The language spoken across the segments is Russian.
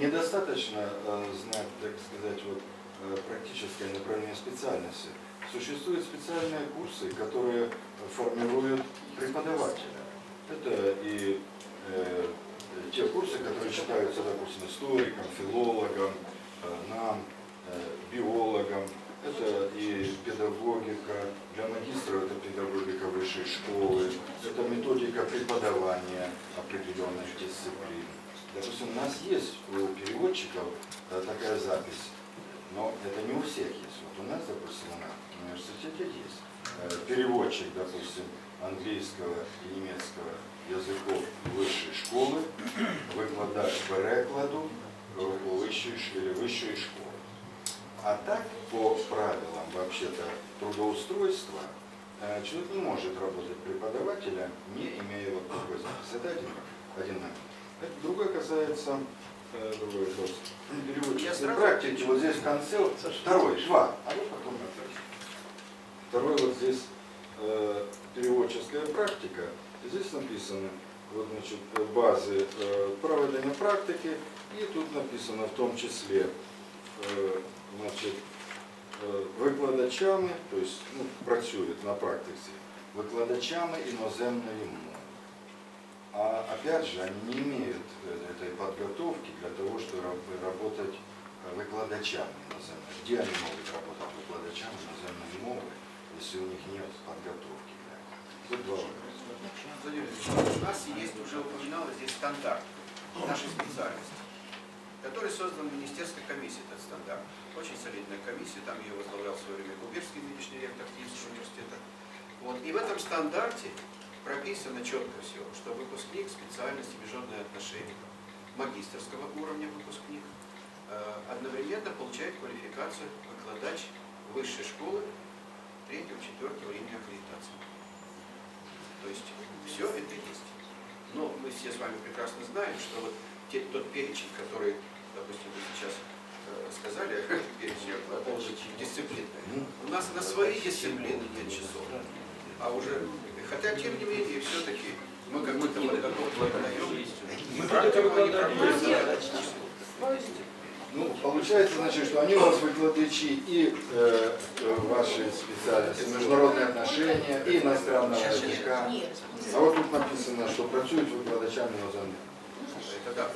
недостаточно э, знать, так сказать, вот, э, практическое направление специальности. Существуют специальные курсы, которые формируют преподавателя. Это и э, те курсы, которые читаются, допустим, историкам, филологам, э, нам, биологам. Это и педагогика, для магистра это педагогика высшей школы, это методика преподавания определенных дисциплин. Допустим, у нас есть у переводчиков э, такая запись, но это не у всех есть. Вот у нас, допустим, на университете есть э, переводчик, допустим, английского и немецкого языков высшей школы, викладач перекладу у ш- или вищої школи. А так, по правилам вообще-то трудоустройства, э, человек не может работать преподавателем, не имея вот такой записи. Это один, один момент. Это другой касается э, другой вопрос. Я Переводческой сразу практики. отвечу. Вот здесь в конце, вот второй, два, а вот потом ответите. Второй вот здесь э, переводческая практика. И Здесь написано вот, значит, э, базы э, проведения практики, и тут написано в том числе е, значить, е, викладачами, тобто ну, працюють на практиці, викладачами іноземної мови. А опять же, они не имеют э, этой подготовки для того, чтобы раб- работать выкладачами иноземной. Где они могут работать выкладачами иноземной мовы, если у них нет подготовки? Тут два вопроса. У нас есть, уже упоминалось здесь стандарт нашей специальности, который создан Министерской комиссией, этот стандарт. Очень солидная комиссия, там ее возглавлял в свое время Губерский нынешний ректор Киевского университета. Вот. И в этом стандарте прописано четко все, что выпускник специальности международные отношения магистрского уровня выпускник э, одновременно получает квалификацию выкладач высшей школы третьего, четвертого уровня аккредитации. То есть все это есть. Но мы все с вами прекрасно знаем, что вот те- тот перечень, который, допустим, вы сейчас э, сказали, перечень дисциплинный, у нас на свои дисциплины нет часов. А уже, хотя тем не менее, все-таки мы какой-то подготовку даем. Мы практику не проводим. Ну, получается, значит, что они у вас выкладачи и э, э, ваши специальности, международные отношения, и иностранного языка. А вот тут написано, что працюють викладачами іноземних. Это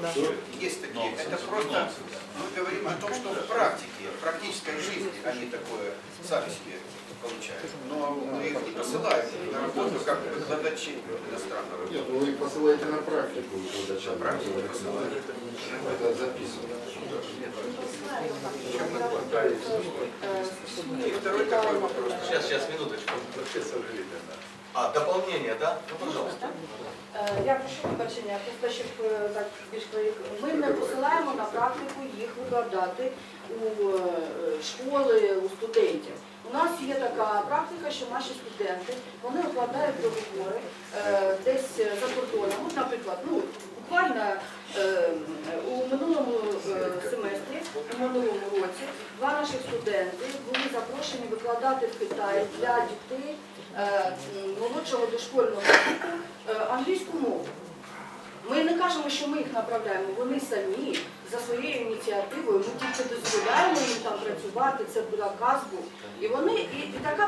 да. Есть такие. Это просто мы говорим о том, что в практике, в практической жизни они такое сами себе получают. Но мы их не посылаем на работу как выкладачи иностранного. Нет, ну вы их посылаете на практику викладачами. На практику посылаем. Это записано. И второй такой вопрос. Сейчас, сейчас, минуточку. А, дополнение, да? Ну, пожалуйста. Е, Я прошу вибачення, просто щоб е, так більш Ми не посилаємо на практику їх викладати у е, школи, у студентів. У нас є така практика, що наші студенти вони укладають договори десь за кордоном. От, наприклад, ну буквально у минулому семестрі, у минулому році, два наших студенти були запрошені викладати в Китаї для дітей молодшого дошкольного віку е, англійську мову. Ми не кажемо, що ми їх направляємо, вони самі за своєю ініціативою, ми тільки дозволяємо їм там працювати, це буде казку. І вони, і, і така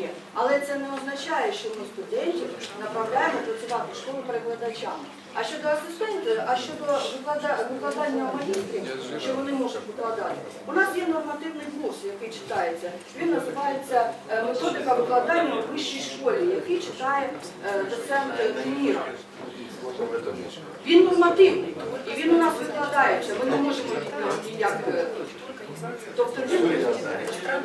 є. Але це не означає, що ми студентів направляємо працювати в школу перекладачами. А щодо асистентів, а щодо виклада- викладання магістрів, що вони можуть викладати, у нас є нормативний курс, який читається. Він називається е, методика викладання у вищій школі, який читає е, доцент Міра. Він нормативний, і він у нас викладається. Ми не можемо ніяк. е, Тобто він Ира,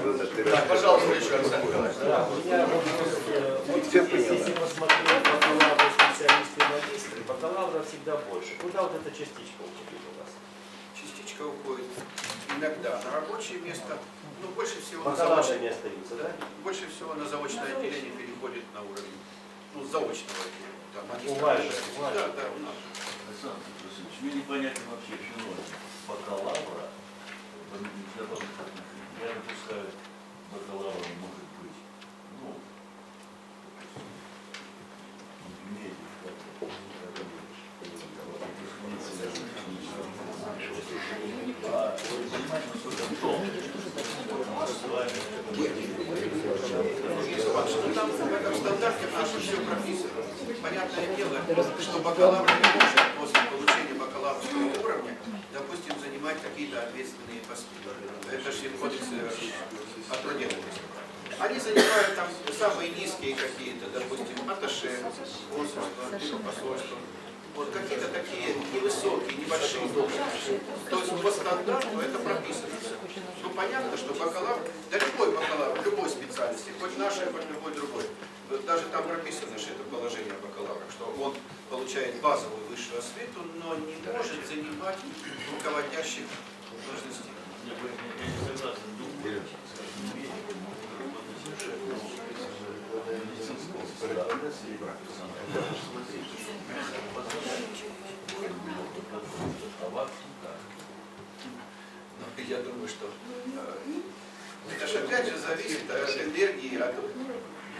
Так, пожалуйста, еще Александр Николаевич. Да, у меня вопрос. э, Вот Всё если поняла. посмотреть бакалавры, специалисты и магистры, бакалавра всегда больше. Куда вот эта частичка уходит у вас? Частичка уходит иногда на рабочее место, но больше всего на Бакалавры заочное, не остаются, да? больше всего на заочное отделение переходит на уровень ну, заочного отделения. Там, магистра. У вас же, у вас же. Да, да, у нас. Александр Петросович, мне непонятен вообще феномен бакалавра. в отношениях. Я допускаю, бакалавр может быть, ну, медик, как это, а. Понятное дело, что бакалавр какие-то ответственные посты. Это же кодекс э, о труде. Они занимают там самые низкие какие-то, допустим, аташе, консульство, посольство. Вот какие-то такие невысокие, небольшие должности. То есть по стандарту это прописано. Ну понятно, что бакалавр, да любой бакалавр, любой специальности, хоть нашей, хоть любой другой, даже там прописано, что это положение бакалавра, что он получает базовую высшую освету, но не может занимать руководящих должностей. Я бы- я не согласен, думаю, Но я думаю, что э, это же опять же зависит от энергии, от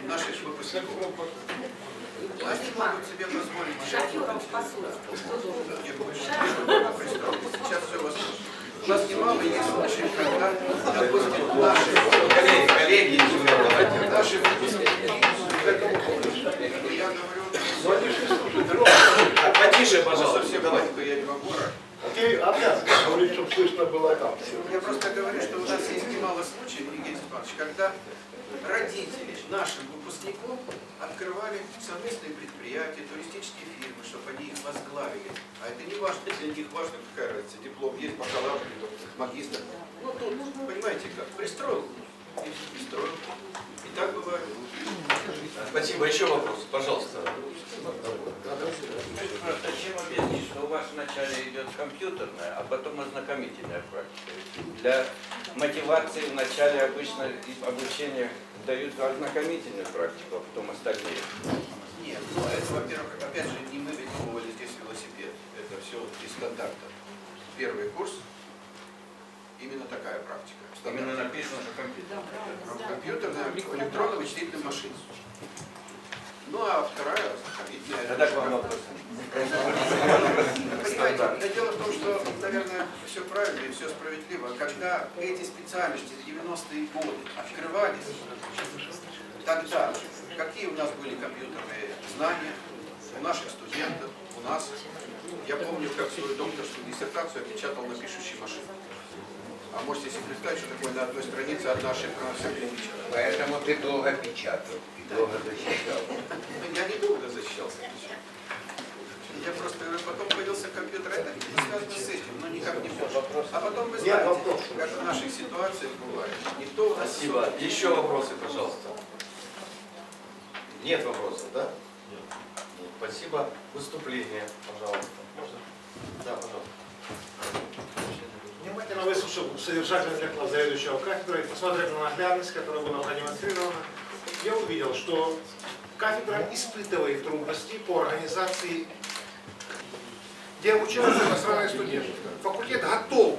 наших выпускников. Они могут себе позволить Шофером в посольство. Не больше. Сейчас все возможно. У нас немало есть случаев, когда, допустим, наши коллеги, коллеги, наши выпускники. Я говорю, Потише, пожалуйста. совсем маленькая я не могу. Ты обязан говорить, чтобы слышно было там. Я просто говорю, что у нас есть немало случаев, Евгений Степанович, когда родители нашим выпускников открывали совместные предприятия, туристические фирмы, чтобы они их возглавили. А это не важно, для них важно, какая разница, диплом есть, бакалавр, магистр. Ну тут, понимаете как, пристроил, и пристроил. И так бывает. Спасибо. Еще вопрос, пожалуйста. Просто чем объяснить, что у вас вначале идет компьютерная, а потом ознакомительная практика? Для мотивации вначале обычно и обучение дают ознакомительную практику, а потом остальные. Нет, ну это, во-первых, опять же, не мы придумывали здесь велосипед. Это все из стандарта. Первый курс, именно такая практика. Именно написано, что компьютер. компьютерная электронно-вычислительная машина. Ну а вторая ознакомительная. Тогда к вам вопрос. Понимаете, дело в том, что, наверное, все правильно и все справедливо. Когда эти специальности в 90-е годы открывались, тогда какие у нас были компьютерные знания у наших студентов, у нас. Я помню, как свою докторскую диссертацию я печатал на пишущей машине. А можете себе представить, что такое на одной странице одна ошибка на все перепечатана. Поэтому ты долго печатал, ты долго защищал. Я недолго защищался. Я просто говорю, потом появился компьютер, это не связано с этим, но никак не может. А потом вы знаете, как в наших ситуациях бывает. Никто у нас Спасибо. Еще вопросы, пожалуйста. Нет вопросов, да? Нет. Спасибо. Выступление, пожалуйста. Можно? Да, пожалуйста. Внимательно выслушал содержательный доклад заведующего кафедрой, посмотрев на наглядность, которая была продемонстрирована, я увидел, что кафедра испытывает трудности по организации, где обучаются иностранные студенты. Факультет готов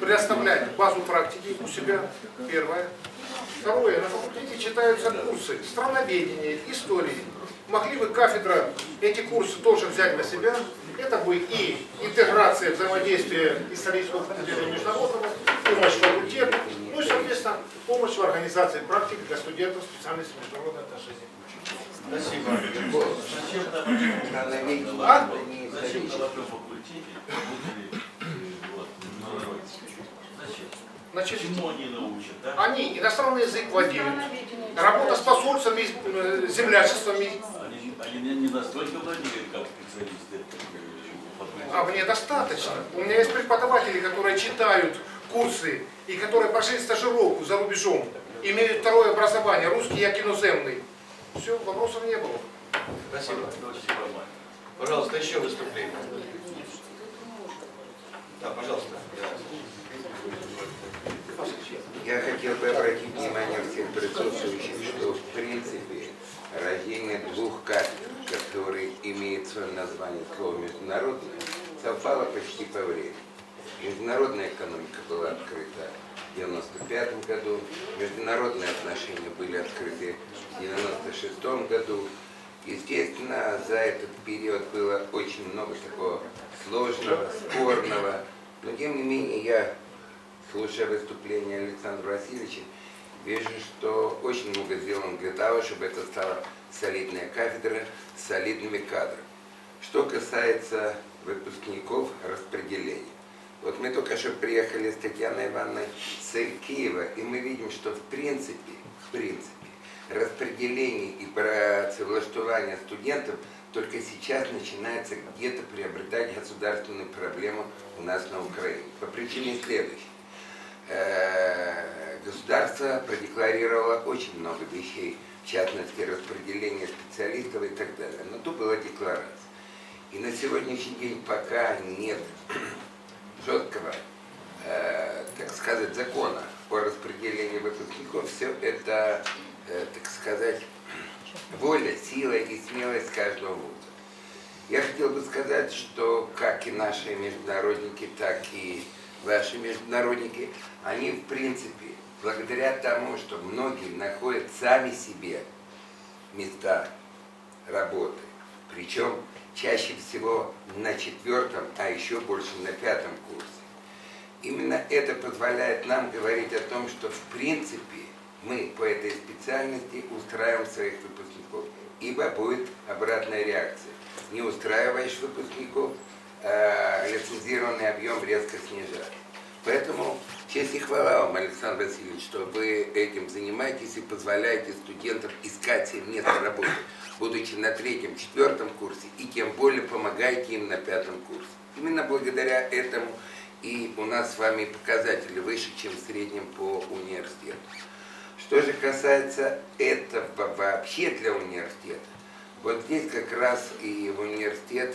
предоставлять базу практики у себя, первое. Второе, на факультете читаются курсы страноведения, истории. Могли бы кафедра эти курсы тоже взять на себя? Это бы и интеграция взаимодействия исторического факультета и международного, помощь факультету, ну и, соответственно, помощь в организации практики для студентов специальности международной отношения. Спасибо. Зачем там А? Зачем факультете? Зачем? Значит, Чему они научат, да? они иностранный язык владеют, работа с посольствами, э, землячествами, Они, не, не настолько владеют, как специалисты. А мне достаточно. У меня есть преподаватели, которые читают курсы и которые прошли стажировку за рубежом, имеют второе образование, русский як иноземный. Все, вопросов не было. Спасибо. Пожалуйста, еще выступление. Да, пожалуйста. Я хотел бы обратить внимание всех присутствующих, что в принципе рождение двух кафедр, которые имеют свое название слово международное, совпало почти по времени. Международная экономика была открыта в 1995 году, международные отношения были открыты в 1996 году. Естественно, за этот период было очень много такого сложного, спорного, но тем не менее я слушая выступление Александра Васильевича, вижу, что очень много сделано для того, чтобы это стала солидная кафедра с солидными кадрами. Что касается выпускников распределения. Вот мы только что приехали с Татьяной Ивановной с Киева, и мы видим, что в принципе, в принципе, распределение и працевлаштование студентов только сейчас начинается где-то приобретать государственную проблему у нас на Украине. По причине следующей. Э, Государство продекларировало очень много вещей, в частности распределение специалистов и так далее. Но то была декларация. И на сегодняшний день пока нет четкого, э, так сказать, закона о распределении выпускников, все это, э, так сказать, воля, сила и смелость каждого вуза. Я хотел бы сказать, что как и наши международники, так и ваши международники, они в принципе, благодаря тому, что многие находят сами себе места работы, причем чаще всего на четвертом, а еще больше на пятом курсе. Именно это позволяет нам говорить о том, что в принципе мы по этой специальности устраиваем своих выпускников, ибо будет обратная реакция. Не устраиваешь выпускников, э, лицензированный объем резко снижает. Поэтому честь и хвала вам, Александр Васильевич, что вы этим занимаетесь и позволяете студентам искать себе место работы, будучи на третьем, четвертом курсе, и тем более помогаете им на пятом курсе. Именно благодаря этому и у нас с вами показатели выше, чем в среднем по университету. Что же касается этого вообще для университета, вот здесь как раз и университет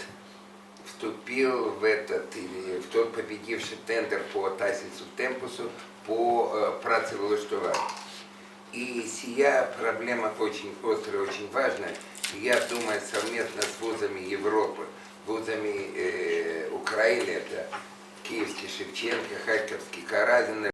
вступил в этот, или в тот победивший тендер по Тасису Темпусу по э, працевлаштуванию. И сия проблема очень острая, очень важная. Я думаю, совместно с вузами Европы, вузами э, Украины, это Киевский Шевченко, Харьковский Каразин,